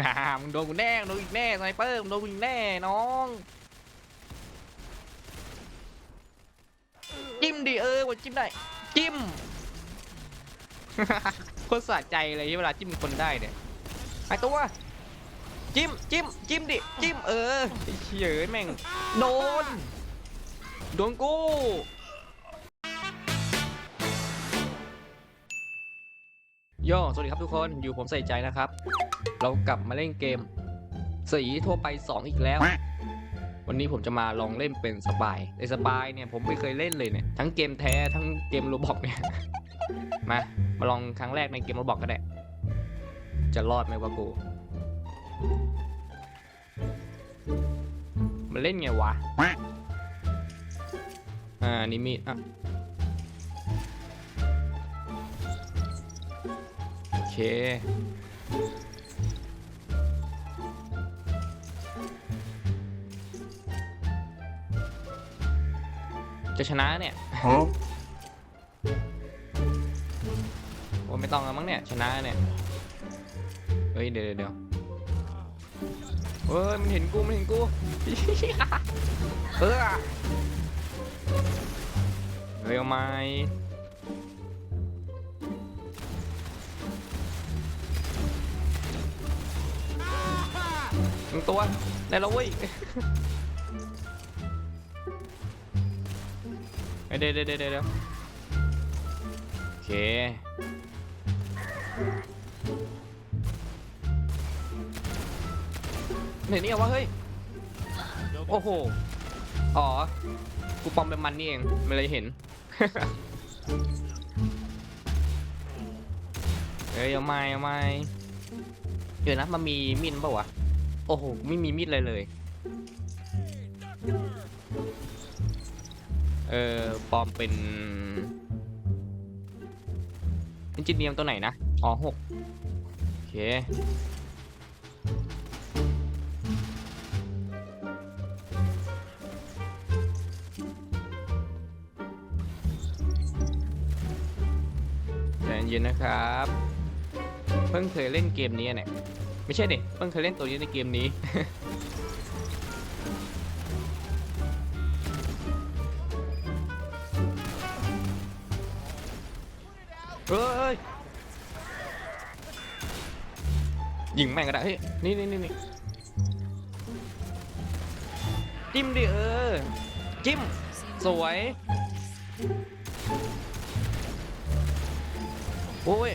งามึงโดนกูแน่โดนอีกแน่สไนเปอร์มึงโดนกูอีกแน่น้องจิ้มดิเออว่าจิ้มได้จิ้มโคตรสะใจเลยเวลาจิ้มคนได้เนี่ยไอตัวจิ้มจิ้มจิ้มดิจิ้มเออเฉยแม่งโดนโดนกู โย่สวัสดีครับทุกคน อยู่ผมใส่ใจนะครับ เรากลับมาเล่นเกม สีทั่วไป 2 อีกแล้ว วันนี้ผมจะมาลองเล่นเป็นสปายไอสปายเนี่ยผมไม่เคยเล่นเลยเนี่ย ทั้งเกมแท้ทั้งเกมโรบอกเนี่ย มา มาลองครั้งแรกในเกมโรบอกก็ได้ จะรอดไหมวะกู มันเล่นไงวะ อ่า นี่มีดอะ เคจะชนะเนี่ย Huh? โอ้ไม่ต้องแล้วมั้งเนี่ย ชนะเนี่ย เฮ้ย เดี๋ยวเดี๋ยวเดี๋ยวเฮ้ยมันเห็นกูมันเห็นกูเออเฮ้ยเอาไหม งตัวได้แล้วเว้ยเอ้ยเดี๋ยวเดี๋ยวเดี๋ยวเดี๋ยวโอเคเห็นนี่เหรอวะเฮ้ย โอ้โห อ๋อ กูปลอมเป็นมันนี่เองไม่เลยเห็นเฮ้ยเอาไม่เอาไม่เดี๋ยวนะมันมีมีดเปล่าวะ โอ้โห ไม่มีมีดเลยเลย เออปอมเป็นอินจิเนียมตัวไหนนะ อ๋อหกโอเค ใจเย็นนะครับ เพิ่งเคยเล่นเกมนี้เนี่ย ไม่ใช่ดิเพิ่งเคยเล่นตัวนี้ในเกมนี้ เฮ้ย ยิงแม่งก็ได้ เฮ้ย นี่นี่นี่นี่จิ้มดิเออ จิ้ม สวย โอ้ย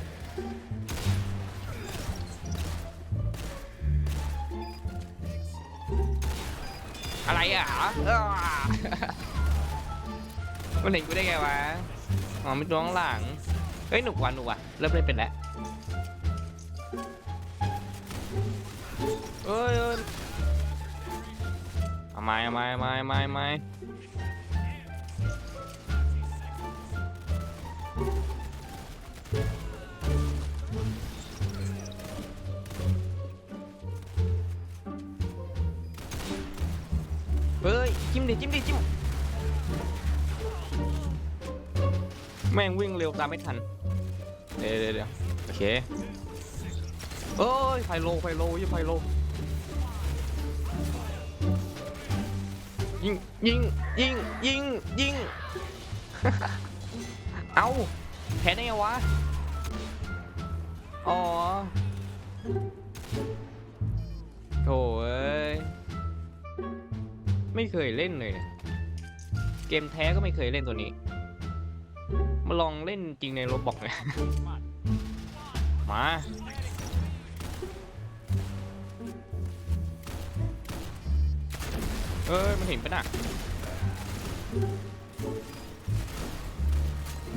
อะไรอะอ้า มันเห็นกูได้ไงวะ อ๋อไม่ต้องหลัง เฮ้ยหนุกว่ะหนุกว่ะเริ่มเล่นเป็นแล้วเอ้ยเอ้ยเอาไม้เอาไม้เอาไม้เอาไม้เอาไม้ เฮ้ยจิ้มดิจิ้มดิจิ้มแม่งวิ่งเร็วตามไม่ทันเดี๋ยวเดี๋ยวโอเคเอ้ยไฟโลไฟโลยี่ไฟโลยิงยิงยิงยิงยิงเอาแพ้ได้ไงวะอ๋อโถ่เอ้ ไม่เคยเล่นเลยเนี่ยเกมแท้ก็ไม่เคยเล่นตัวนี้ มาลองเล่นจริงในโรบอกเลยมาเอ้ยมันเห็นปะน่ะ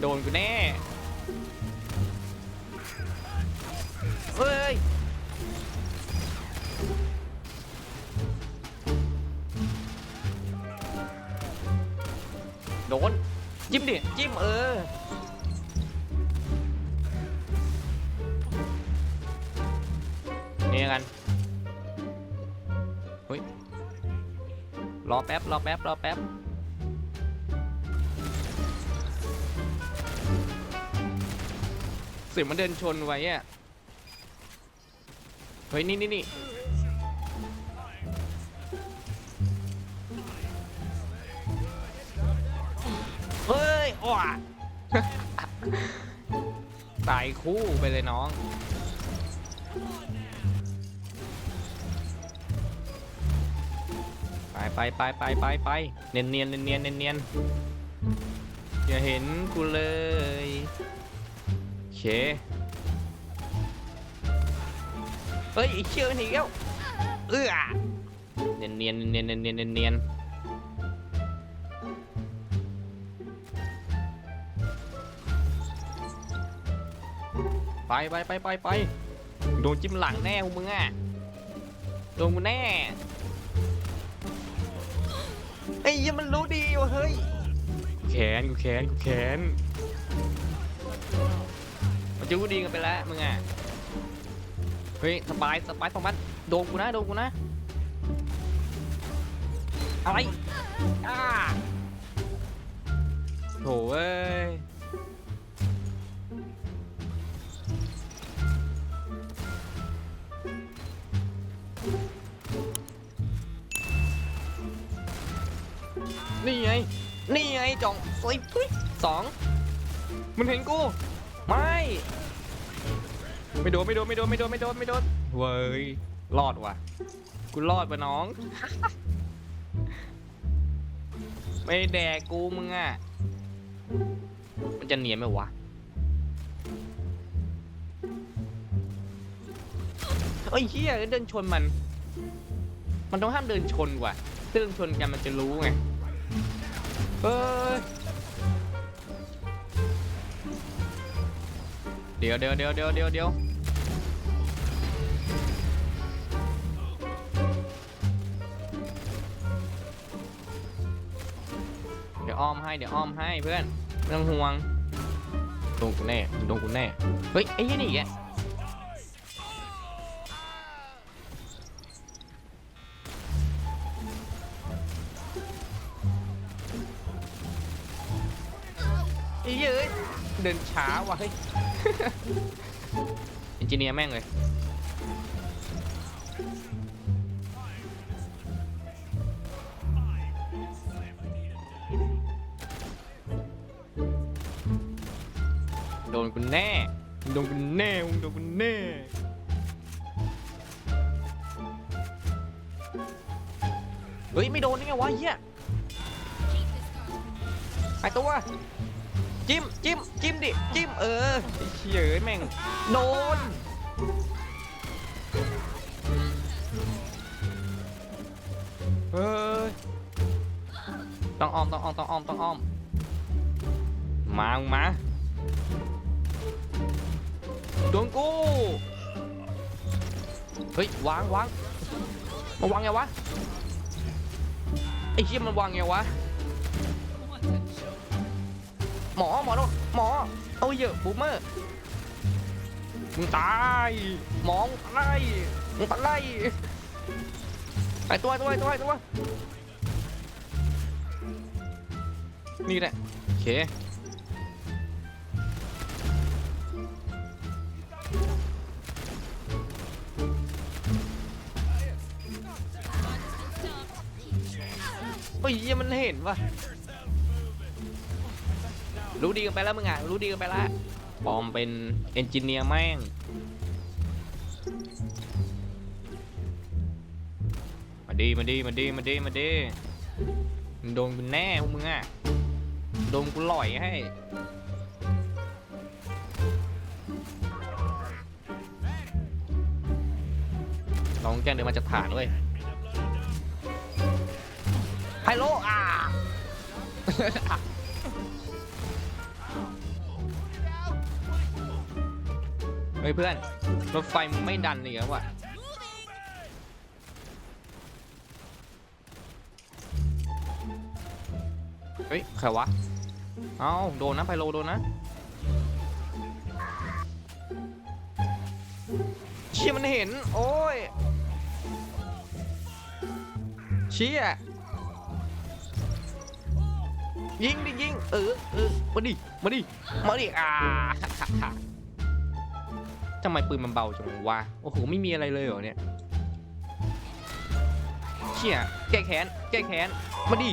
โดนกูแน่เฮ้ย ดนจิ้มดิจิ้มเออนี่กันเฮ้ยรอแป๊บรอแป๊บรอแป๊บเสียงมันเดินชนไว้อะฮ้ยนี่นี่นี่ เฮ้ยอ้วตายคู่ไปเลยน้อง ไปไปไปไปไปไปเนียนเนียนเนียนเนียนเนียนเนียนอย่าเห็นกูเลยโอเคเฮ้ยไอ้เชื่อมันอีกแล้วเออเนียนเนียนเนียนเนียนเนียนเนียน ไปไปไปไปไปโดนจิ้มหลังแน่พวกมึงอะโดนกูแน่ไอ้เหี้ยมันรู้ดีว่ะเฮ้ยแขนกูแขนกูแขนมันจะรู้ดีกันไปแล้วมึงอะเฮ้ยสบายสบายสองมันโดนกูนะโดนกูนะอะไรอ้าโถเอ้ย นี่ไง นี่ไงจ่องสวยทุยสองมันเห็นกู ไม่ ไม่โดนไม่โดนไม่โดนไม่โดนไม่โดนไม่โดนเว้ยรอดว่ะกูรอดปะน้อง ไม่แดกกูมึงอะมันจะเนียนไหมวะเอ้ยเฮียเดินชนมัน มันต้องห้ามเดินชนว่ะถ้าเดินชนกันมันจะรู้ไง เอ้ยเดี๋ยวเดี๋ยวเดี๋ยวเดี๋ยวเดี๋ยวเดี๋ยวเดี๋ยวอ้อมให้เดี๋ยวอ้อมให้เพื่อนไม่ต้องห่วงโดนกูแน่โดนกูแน่เฮ้ยไอ้ยี่นี่แก นช้าว่ะเฮ้ยอินจิเนียร์แม่งเลย โดนกูแน่ โดนกูแน่มึงโดนกูแน่ เฮ้ย ไม่โดนได้ไงวะเฮียหายตัว จิ้มจิ้มจิ้มดิจิ้มเออไอ้เหี้ยเอ้ยแม่งโดนเฮ้ยต้องอ้อมต้องอ้อมต้องอ้อมต้องอ้อมมางมาโดนกูเฮ้ยวางวางมาวางไงวะไอ้เชี่ยมันวางไงวะ หมอหมอแล้วหมอเอาเยอะบูมเมอร์มึงตายหมอมึงตายมึงตายไอตัวไอตัวไอตัวไอตัวนี่แหละโอเคโอ้ยเหี้ยมันเห็นวะ รู้ดีกันไปแล้วมึงอะรู้ดีกันไปแล้วปลอมเป็นเอนจิเนียร์แม่งมาดีมาดีมาดีมาดีมาดีมึงโดนกูแน่พวกมึงอะโดนกูหล่อยให้ลองแกล้งเดินมาจากฐานเว้ยไฮโลอ่า ฮ้ยเพื่อน รถไฟมึงไม่ดันเลยเหรอวะเฮ้ยใครวะ เอ้าโดนนะไพโลโดนนะเชี่ยมันเห็น โอ้ยเชี่ยยิงดิยิงเออเออมาดิมาดิมาดิอ่า ทำไมปืนมันเบาจังวะ โอ้โห ไม่มีอะไรเลยเหรอเนี่ยเชี่ยแก้แค้น แก้แค้น มาดิ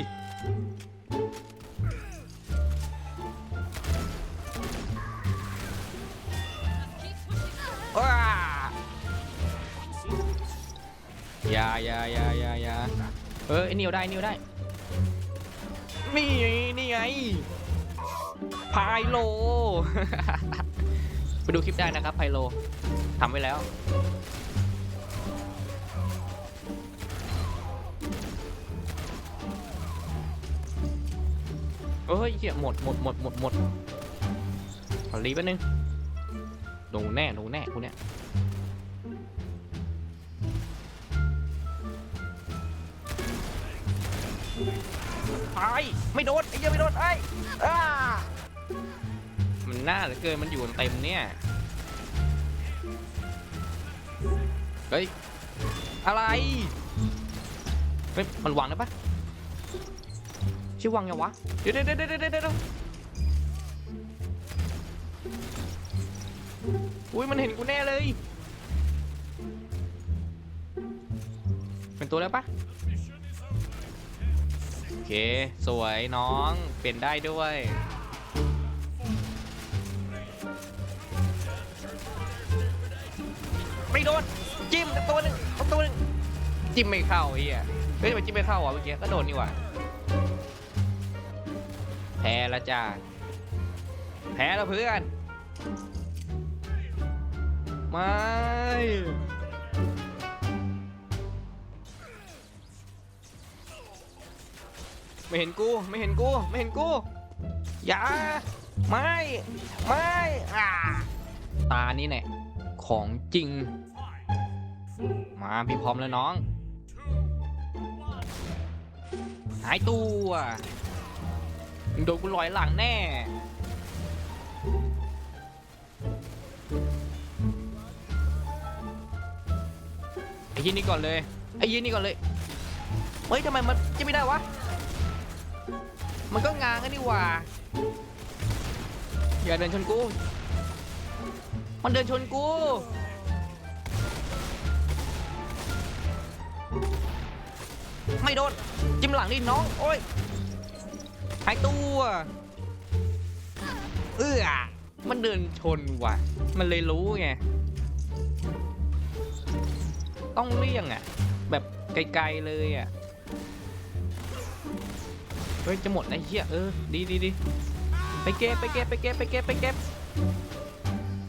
ว้าอย่าอย่าอย่าอย่าอย่าเออไอ้นิวได้นิวได้ นี่ นี่ไง พายโล ดูคลิปได้นะครับไพโลทำไว้แล้ว เฮ้ยเหี้ยหมดหมดหมดหมดหมดขอรีบแป๊บนึงโดนแน่โดนแน่กูเนี่ยไอ้ไม่โดนไอ้ยังไม่โดนไอ้อ้า มันน่าเหลือเกินมันอยู่กันเต็มเนี่ย เฮ้ย อะไรเฮ้ยมันวางได้ปะชื่อวางยังวะเดี๋ยวเดี๋ยวเดี๋ยวเดี๋ยวเดี๋ยวอุ้ยมันเห็นกูแน่เลย เป็นตัวแล้วปะโอเค สวยน้อง เปลี่ยนได้ด้วย โดนจิ้มตัวหนึ่งตัวหนึ่งจิ้มไม่เข้าเหี้ยเฮ้ยทำไมจิ้มไม่เข้าอะเมื่อกี้ก็โดนนี่หว่าแพ้แล้วจ้าแพ้แล้วเพื่อนไม่ไม่เห็นกูไม่เห็นกูไม่เห็นกูอย่าไม่ไม่อ่าตานี่แหละของจริง มาพี่พร้อมแล้วน้อง หายตัวโดนกูลอยหลังแน่ ไอ้ยี่นี่ก่อนเลย ไอ้ยี่นี่ก่อนเลย เฮ้ยทำไมมันจะไม่ได้วะ มันก็งางกันนี่หว่า อย่าเดินชนกู มันเดินชนกู ไม่โดน จิ้มหลังดิน้อง โอ้ยหายตัว เอื้อ มันเดินชนว่ะ มันเลยรู้ไง ต้องเลี่ยงอะ แบบไกลๆเลยอะ เฮ้ย จะหมดไอ้เหี้ย เออ ดีดีดีไปเก็บไปเก็บไปเก็บไปเก็บไปเก็บ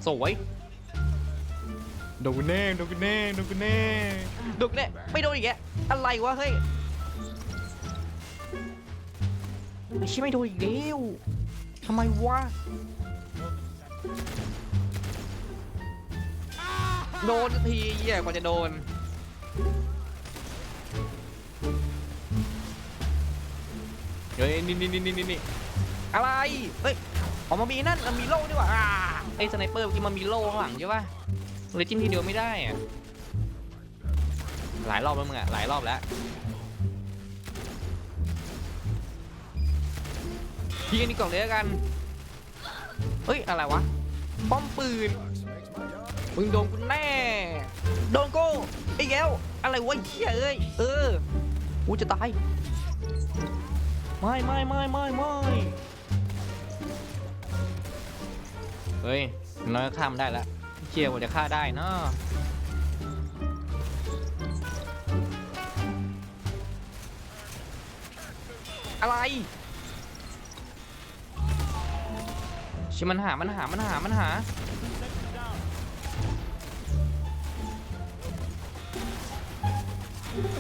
สวย โดนแน่โดนแน่โดนแน่โดนแน่ไม่โดนอีกแกอะไรวะเฮ้ยไอ้ชิไม่โดนอีกแล้วทำไมวะโดนสักทีเหี้ยกว่าจะโดนเฮ้ยนี่นี่นี่นี่นี่อะไรเฮ้ยออกมามีนั่นมันมีโล่ด้วยว่ะอ่าไอ้สไนเปอร์เมื่อกี้มันมีโล่ข้างหลังใช่ป่ะ เลยจิ้มทีเดียวไม่ได้อะหลายรอบแล้วมึงอะหลายรอบแล้วพี่กันนี่ก่อนเลยล้วกันเฮ้ยอะไรวะป้อมปืนมึงโดนกูแน่โดนกูไอ้แก้วอะไรวะเหี้ยเอ้ยเออกูจะตายไม่ไม่ไม่ไม่ไม่เฮ้ยน้อยก็ฆ่ามันได้แล้ว เชี่ยกว่าจะฆ่าได้เนาะอะไร ชิมันหา มันหา มันหา มันหา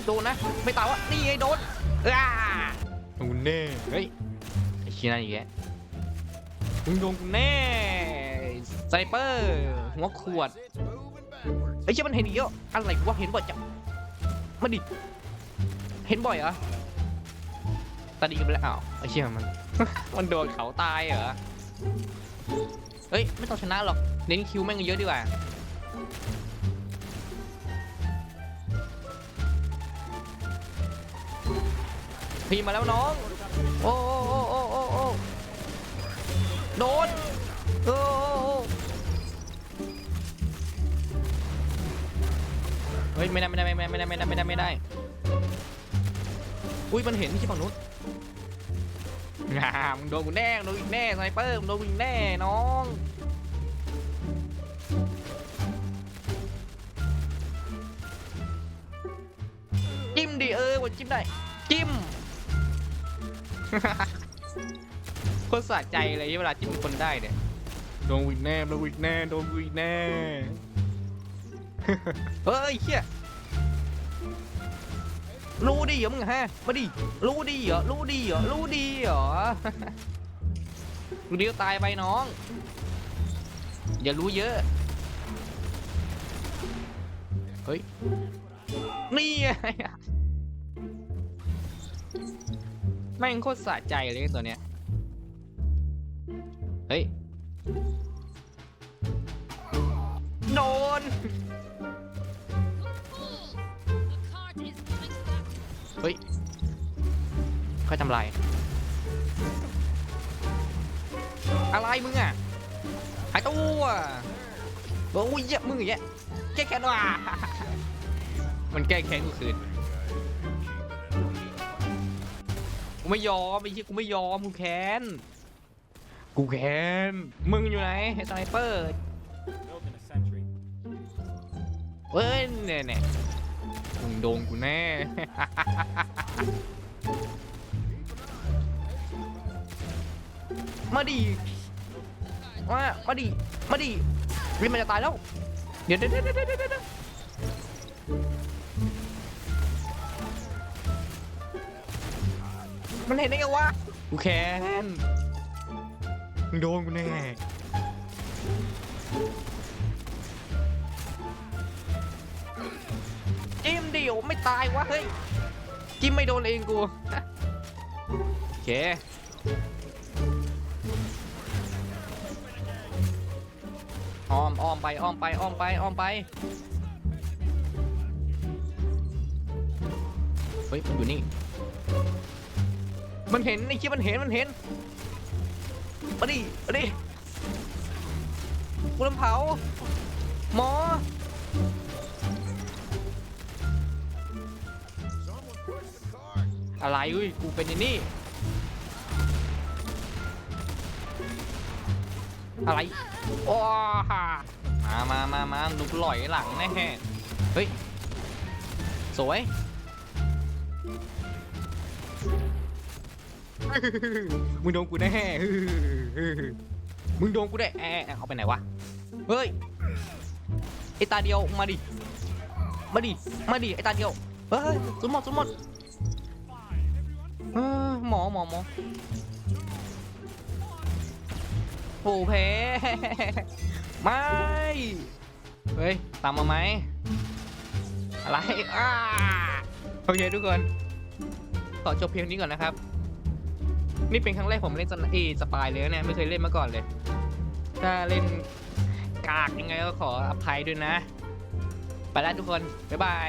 โดนนะ ไม่ตายวะนี่ไงโดนอ้าโดนแน่ เฮ้ย ไอ้ชี้นั่นอีกแกมึงโดนกูแน่ไซเปอร์ หัวขวดไอ้เชี่ยมันเห็นอีกเยอะอะไรวะเห็นบ่อยจังมาดิเห็นบ่อยเหรอตาดีกันไปแล้วอ้าวไอ้เชี่ยมัน มันโดนเขาตายเหรอเฮ้ยไม่ต้องชนะหรอกเน้นคิวแม่งเยอะดีกว่าพี่มาแล้วน้อง โอ้โอ้โอ้โอ้โอ้โดน ไม่ได้ไม่ได้ไม่ได้ไม่ได้ไม่ได้ไม่ได้ไม่ได้ อุ้ยมันเห็นที่ฝั่งนู้นงามโดนกูแน่โดนอีกแน่สไนเปอร์มโดนกูอีกแน่น้องจิ้มดิเออวันจิ้มได้จิ้มโคตรสะใจเลยเวลาจิ้มคนได้เนี่ยโดนวินแน่โดนวินแน่โดนวินแน่ เฮ้ยเฮียรู้ดีเหรอมึงฮะมาดิรู้ดีเหรอรู้ดีเหรอรู้ดีเหรอรู้ดีก็ตายไปน้อง อย่ารู้เยอะเฮ้ยนี่ไงแม่งโคตรสะใจเลยตัวเนี้ยเฮ้ยโดน เฮ้ย ค่อยทำลาย อะไรมึงอะ หายตัวบอกอุ้ยเหี้ยมึงอย่างเงี้ย แก้แค้นว่ะ มันแก้แค้นกูคืน กูไม่ยอมไอ้เหี้ยกูไม่ยอมกูแค้น กูแค้น มึงอยู่ไหนไอ้สไนเปอร์เว้ยเนี่ยเนี่ย มึงโดนกูแน่ มาดิมามาดิมาดิวิมันจะตายแล้วเดี๋ยวเดี๋ยวเดี๋ยวเดี๋ยวเดี๋ยวเดี๋ยวมันเห็นได้ไงวะ กูแค้นมึงโดนกูแน่ ยวไม่ตายวะเฮ้ยจิ้มไม่โดนเองกูโอเคอ้อมอ้อมไปอ้อมไปอ้อมไปอ้อมไปเฮ้ยมันอยู่นี่มันเห็นไอ้เชี่ยมันเห็นมันเห็นมาดิมาดิกูลำเผาหมอ อะไรอุ้ยกูเป็นไอ้นี่ อะไรว้ามามามามาดูปล่อยหลังแน่เฮ้ย สวย มึงโดนกูแน่มึงโดนกูได้แอะเอาไปไหนวะ เฮ้ย ไอตาเดียว มาดิ มาดิ มาดิ ไอตาเดียว เฮ้ยสุดหมดสุดหมด เออหมอหมอหมอโอ้แพ้ไม่ เฮ้ย ตามมาไหม อะไรอ้าโอเคทุกคนขอจบเพียงนี้ก่อนนะครับ นี่เป็นครั้งแรกผมเล่นสนเอสปายเลยนะเนี่ยไม่เคยเล่นมาก่อนเลย ถ้าเล่นกากยังไงก็ขออภัยด้วยนะ ไปแล้วทุกคน บ๊ายบาย